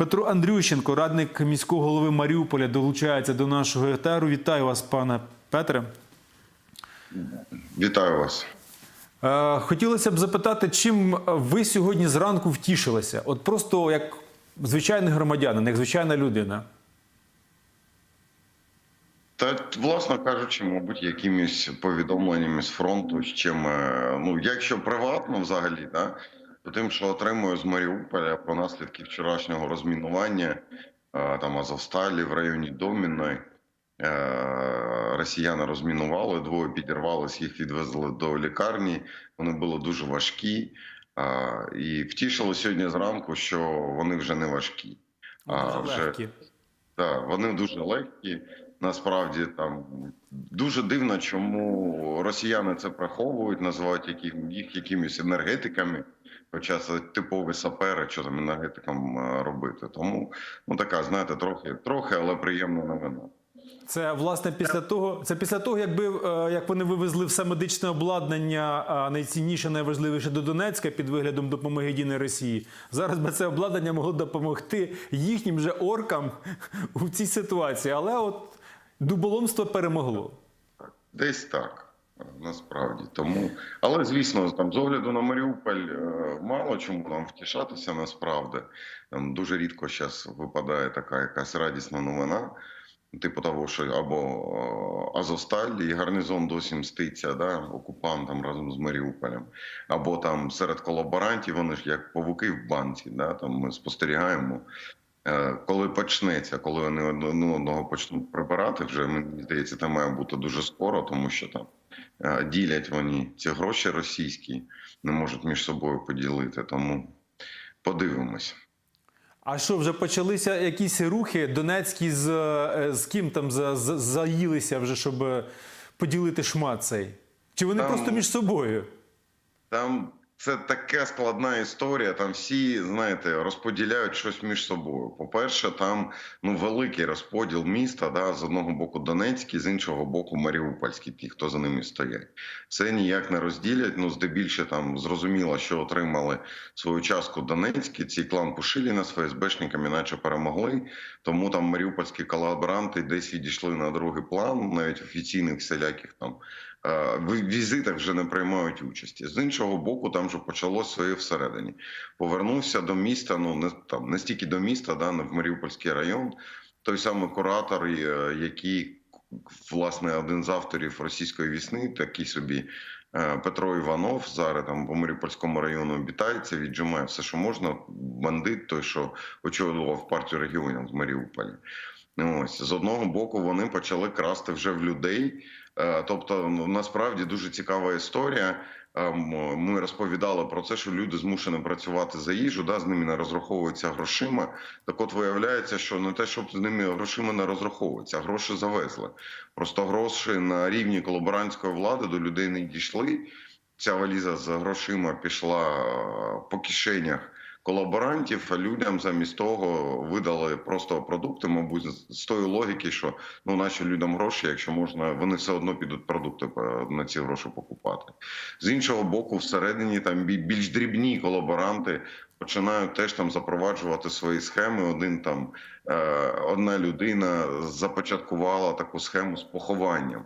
Петро Андрющенко, радник міського голови Маріуполя, долучається до нашого етеру. Вітаю вас, пане Петре. Вітаю вас. Е, Хотілося б запитати, чим ви сьогодні зранку втішилися? От просто як звичайний громадянин, як звичайна людина. Та власно кажучи, мабуть, якимись повідомленнями з фронту, з чим е, ну якщо приватно взагалі, да, тим, що отримую з Маріуполя про наслідки вчорашнього розмінування е, там Азовсталі в районі Доміної. Е, Росіяни розмінували, двоє підірвались, їх відвезли до лікарні. Вони були дуже важкі. Е, І втішили сьогодні зранку, що вони вже не важкі. Дуже вже легкі. Так, вони дуже легкі. Насправді там дуже дивно, чому росіяни це приховують, називають їх якимись енергетиками. Хоча це типові сапери, що там енергетикам е, робити. Тому ну така, знаєте, трохи, трохи, але приємна новина. Це власне після того, це після того, якби е, як вони вивезли все медичне обладнання, найцінніше, найважливіше до Донецька під виглядом допомоги єдиної Росії. Зараз би це обладнання могло допомогти їхнім же оркам у цій ситуації. Але от дуболомство перемогло. Десь так. Насправді тому, але звісно, там з огляду на Маріуполь е, мало чому нам втішатися. Насправді там дуже рідко зараз випадає така якась радісна новина. Типу того, що або е, Азовсталь і гарнізон досі мститься да, окупантам разом з Маріуполем, або там серед колаборантів вони ж як павуки в банці. Да, там ми спостерігаємо. Е, Коли почнеться, коли вони одне одного почнуть прибирати, вже мені здається, це має бути дуже скоро, тому що там е, ділять вони ці гроші російські, не можуть між собою поділити. Тому подивимось. А що вже почалися якісь рухи донецькі з, е, з ким там за, за- заїлися вже, щоб поділити шмат цей? Чи вони Там- просто між собою? Там це така складна історія. Там всі, знаєте, розподіляють щось між собою. По-перше, там ну великий розподіл міста. Да, з одного боку Донецький, з іншого боку Маріупольський, ті, хто за ними стоять. Це ніяк не розділять. Ну, здебільше там зрозуміло, що отримали свою частку Донецькі. Ці клан Пушиліна з ФСБшниками, наче перемогли. Тому там маріупольські колаборанти десь відійшли на другий план, навіть офіційних всіляких там візитах вже не приймають участі. З іншого боку, там вже почалось своє всередині. Повернувся до міста. Ну не там не стільки до міста, да в Маріупольський район. Той самий куратор, е, який власне один з авторів російської вісни, такий собі. е, Петро Іванов зараз там по Маріупольському району обітається, віджимає все, що можна. Бандит, той, що очолював партію регіонів з Маріуполя. Ось з одного боку вони почали красти вже в людей. Е, Тобто, насправді дуже цікава історія. Ем, Ми розповідали про це, що люди змушені працювати за їжу, да, з ними не розраховуються грошима. Так от виявляється, що не те, щоб з ними грошима не розраховуються, гроші завезли. Просто гроші на рівні колаборантської влади до людей не дійшли. Ця валіза з грошима пішла е, по кишенях колаборантів, людям замість того видали просто продукти, мабуть, з- тої логіки, що ну наші людям гроші, якщо можна, вони все одно підуть продукти е, на ці гроші покупати. З іншого боку, всередині там бі- більш дрібні колаборанти починають теж там запроваджувати свої схеми. Один там е, одна людина започаткувала таку схему з похованням.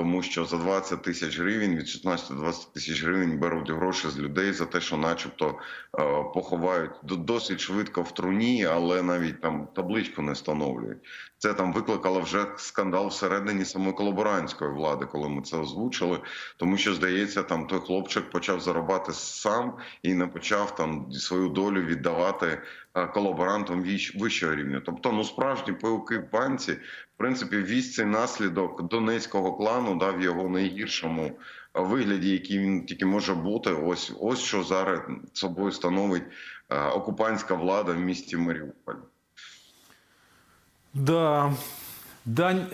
Тому що за 20 тисяч гривень від 16 до 20 тисяч гривень беруть гроші з людей за те, що, начебто, е, поховають до- досить швидко в труні, але навіть там табличку не встановлюють. Це там викликало вже скандал всередині самої колаборантської влади, коли ми це озвучили. Тому що здається, там той хлопчик почав заробати сам і не почав там свою долю віддавати е, колаборантам віч- вищого рівня. Тобто, ну справжні пауки в банці, в принципі, вісь цей наслідок донецького клану дав його найгіршому е, вигляді, який він тільки може бути. Ось ось що зараз собою становить е, окупантська влада в місті Маріуполь. Да. Дань,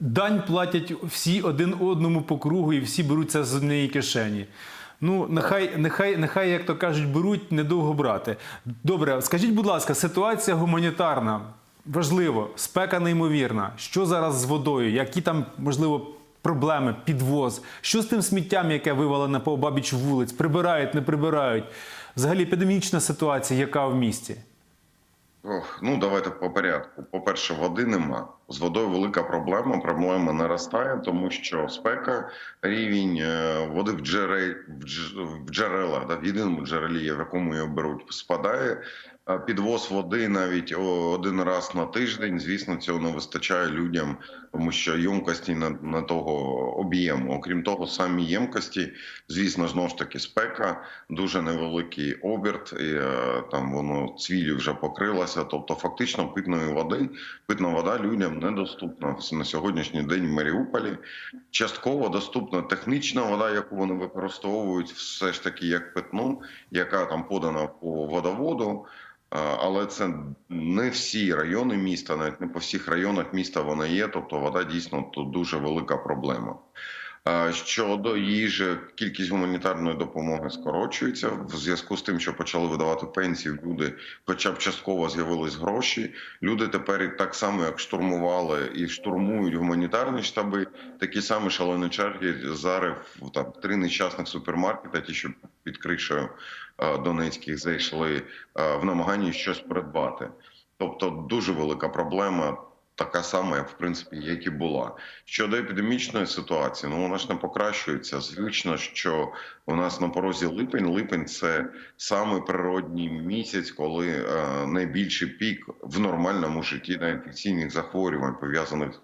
дань платять всі один одному по кругу і всі беруться з однієї кишені. Ну, нехай, нехай, нехай, як то кажуть, беруть недовго брати. Добре, скажіть, будь ласка, ситуація гуманітарна. Важливо, спека неймовірна. Що зараз з водою? Які там, можливо, проблеми, підвоз? Що з тим сміттям, яке вивалене по обабіч вулиць? Прибирають, не прибирають? Взагалі епідемічна ситуація, яка в місті? Ох, ну давайте по порядку. По-перше, води нема. З водою велика проблема. Проблема наростає, тому що спека, рівень е, води в джерел в дж- в джерелах, да, в єдиному джерелі, в якому її беруть, спадає. Підвоз води навіть один раз на тиждень. Звісно, цього не вистачає людям, тому що ємкості на, на того об'єму. Окрім того, самі ємкості, звісно, знову ж таки спека, дуже невеликий оберт, і е, там воно цвілі вже покрилося. Тобто, фактично, питної води, питна вода людям недоступна на сьогоднішній день в Маріуполі. Частково доступна технічна вода, яку вони використовують, все ж таки як питну, яка там подана по водоводу. А, Але це не всі райони міста, навіть не по всіх районах міста вона є. Тобто вода дійсно тут дуже велика проблема. Щодо їжі, кількість гуманітарної допомоги скорочується в зв'язку з тим, що почали видавати пенсії. Люди, хоча б частково з'явились гроші. Люди тепер так само, як штурмували і штурмують гуманітарні штаби, такі самі шалені черги зараз в там три нещасних супермаркета, ті, що під кришею е, Донецьких зайшли е, в намаганні щось придбати. Тобто дуже велика проблема, така сама, як в принципі, як і була. Щодо епідемічної ситуації, ну вона ж не покращується. Звично, що у нас на порозі липень. Липень це саме природній місяць, коли е, найбільший пік в нормальному житті на інфекційних захворювань пов'язаних.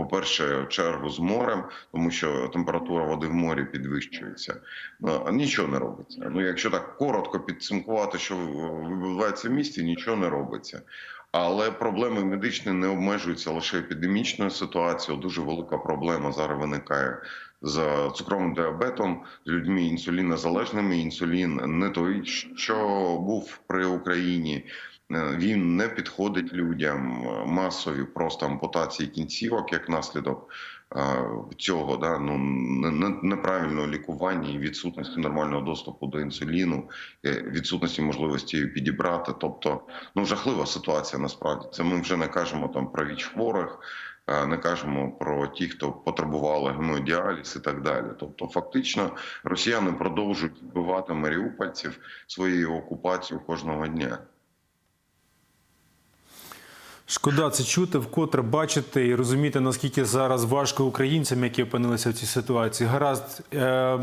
По-перше, в чергу з морем, тому що температура води в морі підвищується. Ну, нічого не робиться. Ну, якщо так коротко підсумкувати, що відбувається в місті, нічого не робиться. Але проблеми медичні не обмежуються лише епідемічною ситуацією. Дуже велика проблема зараз виникає з цукровим діабетом, з людьми інсулінозалежними. Інсулін не той, що був при Україні. Е, Він не підходить людям масові просто ампутації кінцівок як наслідок е, цього да ну не- не- неправильного лікування і відсутності нормального доступу до інсуліну, е, відсутності можливості її підібрати. Тобто, ну жахлива ситуація насправді. Це ми вже не кажемо там про віч хворих. е, Не кажемо про ті, хто потребували гемодіаліз і так далі. Тобто, фактично, росіяни продовжують вбивати маріупольців своєю окупацією кожного дня. Шкода це чути, вкотре бачити і розуміти, наскільки зараз важко українцям, які опинилися в цій ситуації. Гаразд, е,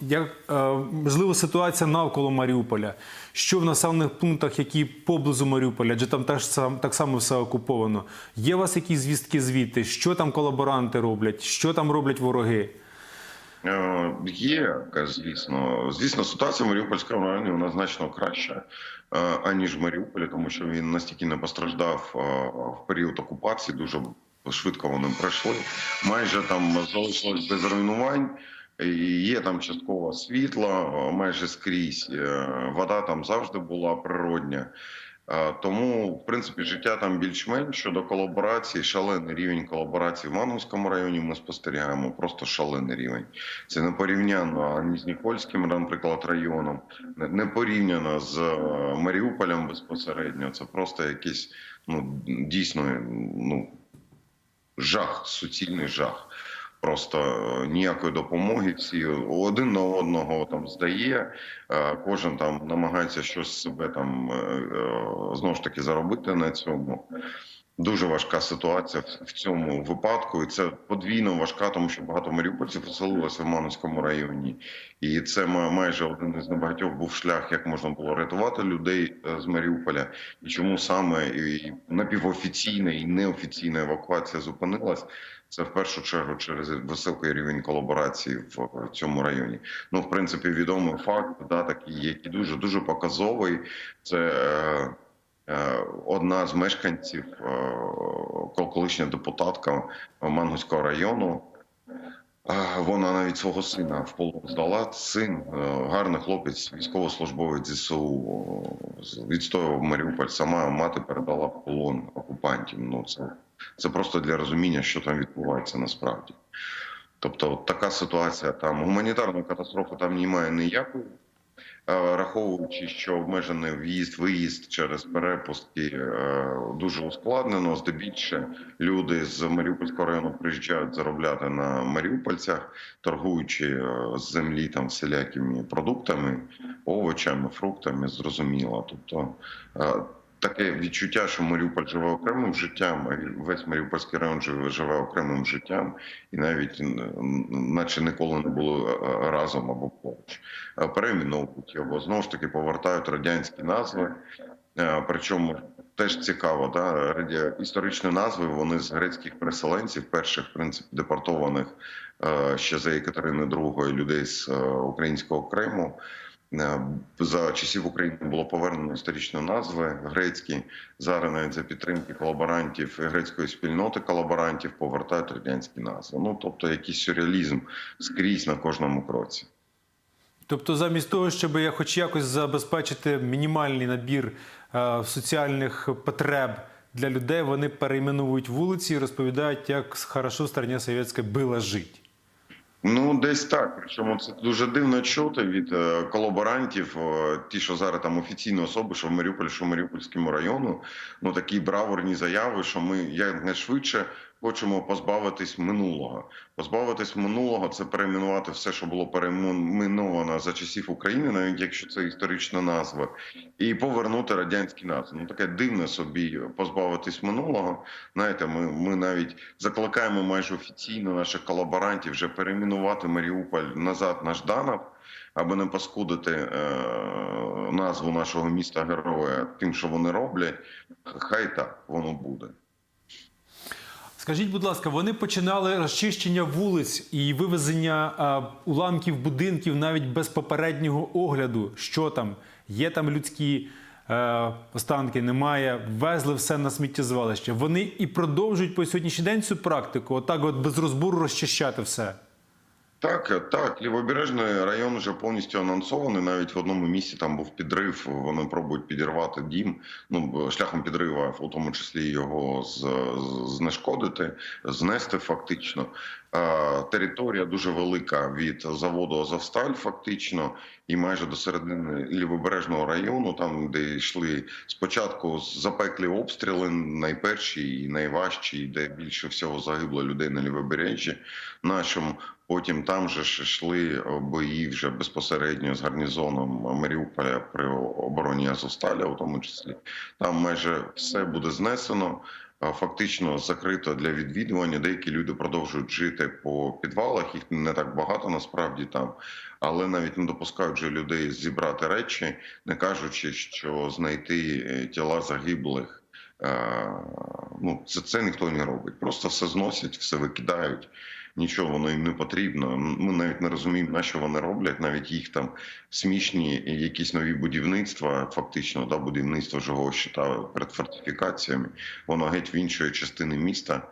як е, можливо ситуація навколо Маріуполя. Що в населених пунктах, які поблизу Маріуполя, адже там теж сам так само все окуповано. Є у вас якісь звістки звідти? Що там колаборанти роблять? Що там роблять вороги? Е, Є, звісно. Звісно, ситуація в Маріупольському районі вона значно краща, аніж в Маріуполі, тому що він настільки не постраждав в період окупації. Дуже швидко вони пройшли. Майже там залишилось без руйнувань. Є там частково світло, майже скрізь. Е, Вода там завжди була природня. Е, Тому, в принципі, життя там більш-менш щодо колаборації, шалений рівень колаборації в Мановському районі. Ми спостерігаємо просто шалений рівень. Це не порівняно ані з Нікольським, наприклад, районом, не- не порівняно з е, Маріуполем безпосередньо. Це просто якийсь ну дійсно ну жах, суцільний жах. Просто е, ніякої допомоги. Всі один на одного там здає. е, Кожен там намагається щось себе там е, знову ж таки заробити на цьому. Дуже важка ситуація в- цьому випадку, і це подвійно важка, тому що багато маріупольців поселилося в Мановському районі, і це майже один із небагатьох був шлях, як можна було рятувати людей е, з Маріуполя, і чому саме і напівофіційна і неофіційна евакуація зупинилась. Це в першу чергу через високий рівень колаборації в цьому районі. Ну, в принципі, відомий факт, да, такий, який дуже дуже показовий. Це е, одна з мешканців, е, колишня депутатка Мангуського району. Е, Вона навіть свого сина в полон здала. Син е, гарний хлопець, військовослужбовець ЗСУ е, відстоював Маріуполь. Сама мати передала в полон окупантів. Ну це, це просто для розуміння, що там відбувається насправді. Тобто, така ситуація там гуманітарної катастрофи там немає ніякої. Е, Раховуючи, що обмежений в'їзд, виїзд через перепустки е, дуже ускладнено. Здебільше люди з Маріупольського району приїжджають заробляти на маріупольцях, торгуючи е, з землі там всілякими продуктами, овочами, фруктами. Зрозуміло. Тобто таке відчуття, що Маріуполь живе окремим життям, а весь Маріупольський район живе, живе окремим життям, і навіть наче ніколи не було е, разом або поруч. Е, Перейменовують його знову ж таки повертають радянські назви. Е, Причому теж цікаво, да, історичні назви вони з грецьких переселенців, перших в принципі депортованих ще за Екатерини II людей з українського Криму. Е, За часів України було повернено історичні назви грецькі. Зараз навіть за підтримки колаборантів грецької спільноти колаборантів повертають радянські назви. Ну тобто якийсь сюрреалізм скрізь на кожному кроці. Тобто, замість того, щоб я хоч якось забезпечити мінімальний набір е, соціальних потреб для людей, вони перейменовують вулиці і розповідають, як хорошо в страні совєтська було жити. Ну, десь так. Причому це дуже дивно чути від е, колаборантів, е, ті, що зараз там офіційні особи, що в Маріуполі, що в Маріупольському району, ну такі браворні заяви, що ми якнайшвидше хочемо позбавитись минулого. Позбавитись минулого це перейменувати все, що було перейменовано за часів України, навіть якщо це історична назва, і повернути радянські назви. Ну таке дивне собі позбавитись минулого. Знаєте, ми, ми навіть закликаємо майже офіційно наших колаборантів вже перейменувати Маріуполь назад на Жданов, аби не паскудити е, назву нашого міста героя тим, що вони роблять. Хай так воно буде. Скажіть, будь ласка, вони починали розчищення вулиць і вивезення а, уламків будинків навіть без попереднього огляду. Що там? Є там людські е, останки, немає. Везли все на сміттєзвалище. Вони і продовжують по сьогоднішній день цю практику, отак, от без розбору розчищати все. Так, так, лівобережний район вже повністю анонсований. Навіть в одному місці там був підрив. Вони пробують підірвати дім. Ну шляхом підрива, в тому числі його з- знешкодити, знести фактично. Е, Територія дуже велика від заводу Азовсталь, фактично, і майже до середини лівобережного району, там де йшли спочатку запеклі обстріли, найперші і найважчі, де більше всього загибло людей на лівобережжі нашому. Потім там же ж йшли бої вже безпосередньо з гарнізоном Маріуполя при обороні Азовсталя, у тому числі. Там майже все буде знесено, фактично закрито для відвідування. Деякі люди продовжують жити по підвалах. Їх не так багато насправді там, але навіть не допускають вже людей зібрати речі, не кажучи, що знайти е, тіла загиблих. е, Ну, це, це ніхто не робить. Просто все зносять, все викидають нічого воно їм не потрібно. Ми навіть не розуміємо, на що вони роблять. Навіть їх там смішні якісь нові будівництва, фактично, да, будівництво живого щита перед фортифікаціями. Воно геть в іншої частини міста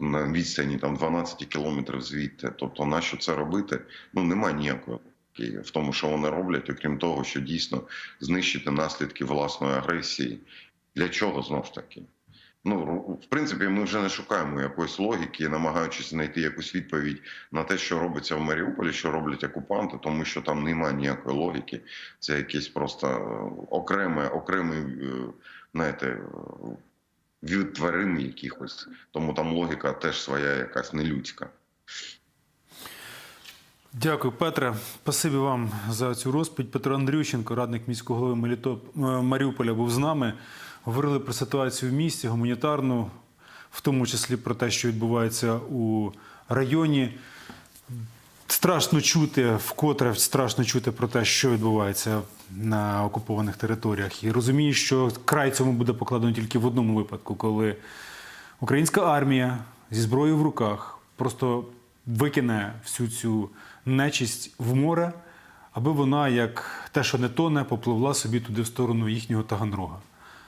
на відстані там 12 кілометрів звідти. Тобто, на що це робити? Ну немає ніякої. В тому, що вони роблять, окрім того, що дійсно знищити наслідки власної агресії. Для чого знов ж таки? Ну, в принципі, ми вже не шукаємо якоїсь логіки, намагаючись знайти якусь відповідь на те, що робиться в Маріуполі, що роблять окупанти, тому що там немає ніякої логіки. Це якесь просто е, окреме, окремий, е, знаєте, е, від тварин якихось. Тому там логіка теж своя, якась нелюдська. Дякую, Петре. Спасибі вам за цю розповідь. Петро Андрющенко, радник міського голови Маріуполя, був з нами. Говорили про ситуацію в місті, гуманітарну, в тому числі про те, що відбувається у районі. Страшно чути, вкотре страшно чути про те, що відбувається на окупованих територіях. І розумію, що край цьому буде покладено тільки в одному випадку, коли українська армія зі зброєю в руках просто викине всю цю нечисть в море, аби вона, як те, що не тоне, попливла собі туди в сторону їхнього Таганрога.